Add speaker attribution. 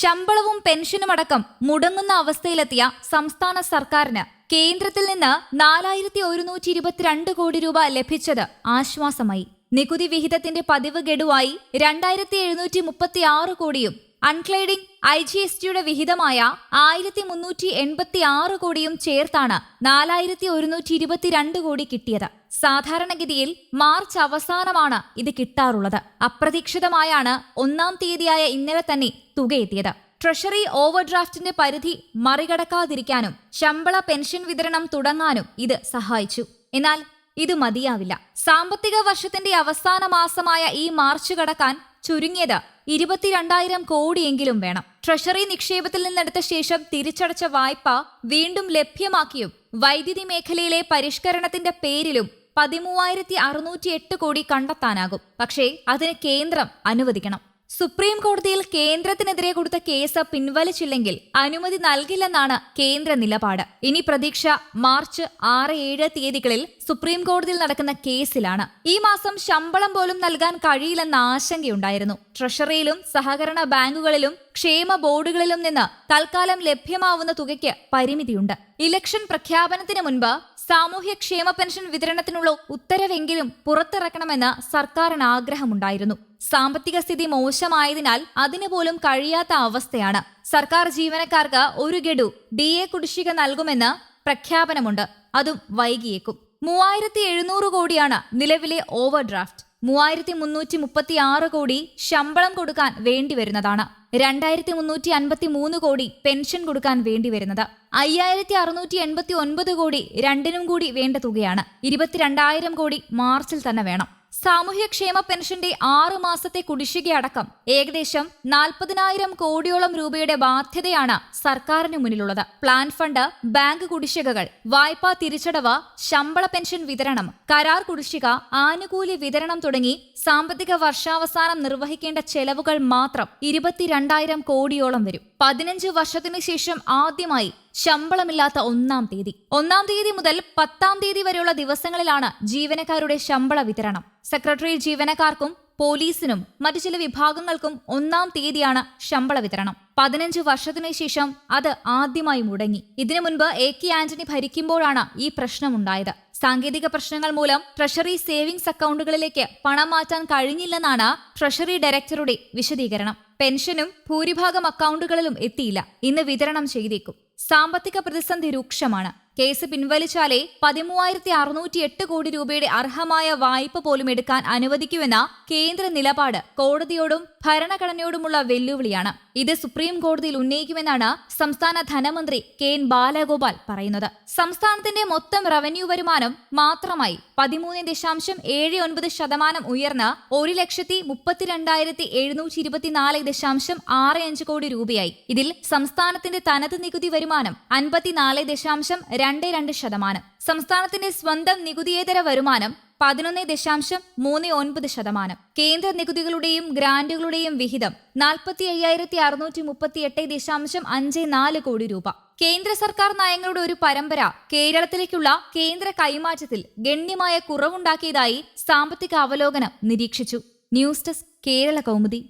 Speaker 1: ശമ്പളവും പെൻഷനുമടക്കം മുടങ്ങുന്ന അവസ്ഥയിലെത്തിയ സംസ്ഥാന സർക്കാരിന് കേന്ദ്രത്തിൽ നിന്ന് നാലായിരത്തി ഒരുന്നൂറ്റി ഇരുപത്തിരണ്ട് കോടി രൂപ ലഭിച്ചത് ആശ്വാസമായി. നികുതി വിഹിതത്തിന്റെ പതിവ് ഗഡുവായി രണ്ടായിരത്തി എഴുന്നൂറ്റി മുപ്പത്തി ആറ് കോടിയും അൺക്ലൈഡിംഗ് ഐ ജി എസ് ടിയുടെ വിഹിതമായ ആയിരത്തി മുന്നൂറ്റി എൺപത്തി ആറ് കോടിയും ചേർത്താണ് നാലായിരത്തി ഒരുന്നൂറ്റി ഇരുപത്തിരണ്ട് കോടി കിട്ടിയത്. സാധാരണഗതിയിൽ മാർച്ച് അവസാനമാണ് ഇത് കിട്ടാറുള്ളത്. അപ്രതീക്ഷിതമായാണ് ഒന്നാം തീയതിയായ ഇന്നലെ തന്നെ തുകയെത്തിയത്. ട്രഷറി ഓവർഡ്രാഫ്റ്റിന്റെ പരിധി മറികടക്കാതിരിക്കാനും ശമ്പള പെൻഷൻ വിതരണം തുടങ്ങാനും ഇത് സഹായിച്ചു. എന്നാൽ ഇത് മതിയാവില്ല. സാമ്പത്തിക വർഷത്തിന്റെ അവസാന മാസമായ ഈ മാർച്ച് കടക്കാൻ ചുരുങ്ങിയത് ഇരുപത്തിരണ്ടായിരം കോടിയെങ്കിലും വേണം. ട്രഷറി നിക്ഷേപത്തിൽ നിന്നെടുത്ത ശേഷം തിരിച്ചടച്ച വായ്പ വീണ്ടും ലഭ്യമാക്കിയും വൈദ്യുതി മേഖലയിലെ പരിഷ്കരണത്തിന്റെ പേരിലും പതിമൂവായിരത്തി അറുന്നൂറ്റി എട്ട് കോടി കണ്ടെത്താനാകും. പക്ഷേ അതിന് കേന്ദ്രം അനുവദിക്കണം. സുപ്രീം കോടതിയിൽ കേന്ദ്രത്തിനെതിരെ കൊടുത്ത കേസ് പിൻവലിച്ചില്ലെങ്കിൽ അനുമതി നൽകില്ലെന്നാണ് കേന്ദ്ര നിലപാട്. ഇനി പ്രതീക്ഷ മാർച്ച് ആറ് ഏഴ് തീയതികളിൽ സുപ്രീം കോടതിയിൽ നടക്കുന്ന കേസിലാണ്. ഈ മാസം ശമ്പളം പോലും നൽകാൻ കഴിയില്ലെന്ന ആശങ്കയുണ്ടായിരുന്നു. ട്രഷറിയിലും സഹകരണ ബാങ്കുകളിലും ക്ഷേമ ബോർഡുകളിലും നിന്ന് തൽക്കാലം ലഭ്യമാവുന്ന തുകയ്ക്ക് പരിമിതിയുണ്ട്. ഇലക്ഷൻ പ്രഖ്യാപനത്തിന് മുൻപ് സാമൂഹ്യക്ഷേമ പെൻഷൻ വിതരണത്തിനുള്ള ഉത്തരവെങ്കിലും പുറത്തിറക്കണമെന്ന് സർക്കാരിന് ആഗ്രഹമുണ്ടായിരുന്നു. സാമ്പത്തിക സ്ഥിതി മോശമായതിനാൽ അതിനു പോലും കഴിയാത്ത അവസ്ഥയാണ്. സർക്കാർ ജീവനക്കാർക്ക് ഒരു ഗഡു ഡി എ കുടിശ്ശിക നൽകുമെന്ന് പ്രഖ്യാപനമുണ്ട്. അതും വൈകിയേക്കും. മൂവായിരത്തി എഴുന്നൂറ് കോടിയാണ് നിലവിലെ ഓവർ ഡ്രാഫ്റ്റ് മൂവായിരത്തി മുന്നൂറ്റി മുപ്പത്തി ആറ് കോടി ശമ്പളം കൊടുക്കാൻ വേണ്ടിവരുന്നതാണ് രണ്ടായിരത്തി മുന്നൂറ്റി അൻപത്തി മൂന്ന് കോടി പെൻഷൻ കൊടുക്കാൻ വേണ്ടിവരുന്നത് അയ്യായിരത്തി അറുന്നൂറ്റി എൺപത്തി ഒൻപത് കോടി രണ്ടിനും കൂടി വേണ്ട തുകയാണ്. ഇരുപത്തിരണ്ടായിരം കോടി മാർച്ചിൽ തന്നെ വേണം. സാമൂഹ്യക്ഷേമ പെൻഷന്റെ ആറു മാസത്തെ കുടിശ്ശികയടക്കം ഏകദേശം നാൽപ്പതിനായിരം കോടിയോളം രൂപയുടെ ബാധ്യതയാണ് സർക്കാരിന് മുന്നിലുള്ളത്. പ്ലാൻ ഫണ്ട് ബാങ്ക് കുടിശ്ശികകൾ വായ്പാ തിരിച്ചടവ് ശമ്പള പെൻഷൻ വിതരണം കരാർ കുടിശ്ശിക ആനുകൂല്യ വിതരണം തുടങ്ങി സാമ്പത്തിക വർഷാവസാനം നിർവഹിക്കേണ്ട ചെലവുകൾ മാത്രം ഇരുപത്തിരണ്ടായിരം കോടിയോളം വരും. പതിനഞ്ച് വർഷത്തിനു ശേഷം ആദ്യമായി ശമ്പളമില്ലാത്ത ഒന്നാം തീയതി. ഒന്നാം തീയതി മുതൽ പത്താം തീയതി വരെയുള്ള ദിവസങ്ങളിലാണ് ജീവനക്കാരുടെ ശമ്പള വിതരണം. സെക്രട്ടറി ജീവനക്കാർക്കും പോലീസിനും മറ്റു ചില വിഭാഗങ്ങൾക്കും ഒന്നാം തീയതിയാണ് ശമ്പള വിതരണം. പതിനഞ്ച് വർഷത്തിനു ശേഷം അത് ആദ്യമായി മുടങ്ങി. ഇതിനു മുൻപ് എ കെ ആന്റണി ഭരിക്കുമ്പോഴാണ് ഈ പ്രശ്നമുണ്ടായത്. സാങ്കേതിക പ്രശ്നങ്ങൾ മൂലം ട്രഷറി സേവിംഗ്സ് അക്കൗണ്ടുകളിലേക്ക് പണം മാറ്റാൻ കഴിഞ്ഞില്ലെന്നാണ് ട്രഷറി ഡയറക്ടറുടെ വിശദീകരണം. പെൻഷനും ഭൂരിഭാഗം അക്കൗണ്ടുകളിലും എത്തിയില്ല. ഇന്ന് വിതരണം ചെയ്തേക്കും. സാമ്പത്തിക പ്രതിസന്ധി രൂക്ഷമാണ്. കേസ് പിൻവലിച്ചാലേ പതിമൂവായിരത്തി അറുന്നൂറ്റി എട്ട് കോടി രൂപയുടെ അർഹമായ വായ്പ പോലും എടുക്കാൻ അനുവദിക്കുമെന്ന കേന്ദ്ര നിലപാട് കോടതിയോടും ഭരണഘടനയോടുമുള്ള വെല്ലുവിളിയാണ്. ഇത് സുപ്രീം കോടതിയിൽ ഉന്നയിക്കുമെന്നാണ് സംസ്ഥാന ധനമന്ത്രി കെ എൻ ബാലഗോപാൽ പറയുന്നത്. സംസ്ഥാനത്തിന്റെ മൊത്തം റവന്യൂ വരുമാനം മാത്രമായി പതിമൂന്ന് ദശാംശം ഏഴ് ഒൻപത് ശതമാനം ഉയർന്ന് ഒരു ലക്ഷത്തി മുപ്പത്തിരണ്ടായിരത്തി എഴുന്നൂറ്റി ഇരുപത്തിനാല് ദശാംശം ആറ് അഞ്ച് കോടി രൂപയായി. ഇതിൽ സംസ്ഥാനത്തിന്റെ തനത് നികുതി വരുമാനം അൻപത്തിനാല് ദശാംശം രണ്ട് രണ്ട് ശതമാനം. സംസ്ഥാനത്തിന്റെ സ്വന്തം നികുതിയേതര വരുമാനം പതിനൊന്ന് ദശാംശം മൂന്ന് ഒൻപത് ശതമാനം. കേന്ദ്ര നികുതികളുടെയും ഗ്രാന്റുകളുടെയും വിഹിതം നാൽപ്പത്തി അയ്യായിരത്തി അറുന്നൂറ്റി മുപ്പത്തി എട്ട് ദശാംശം അഞ്ച് നാല് കോടി രൂപ. കേന്ദ്ര സർക്കാർ നയങ്ങളുടെ ഒരു പരമ്പര കേരളത്തിലേക്കുള്ള കേന്ദ്ര കൈമാറ്റത്തിൽ ഗണ്യമായ കുറവുണ്ടാക്കിയതായി സാമ്പത്തിക അവലോകനം നിരീക്ഷിച്ചു. News desk Kerala Kaumudi.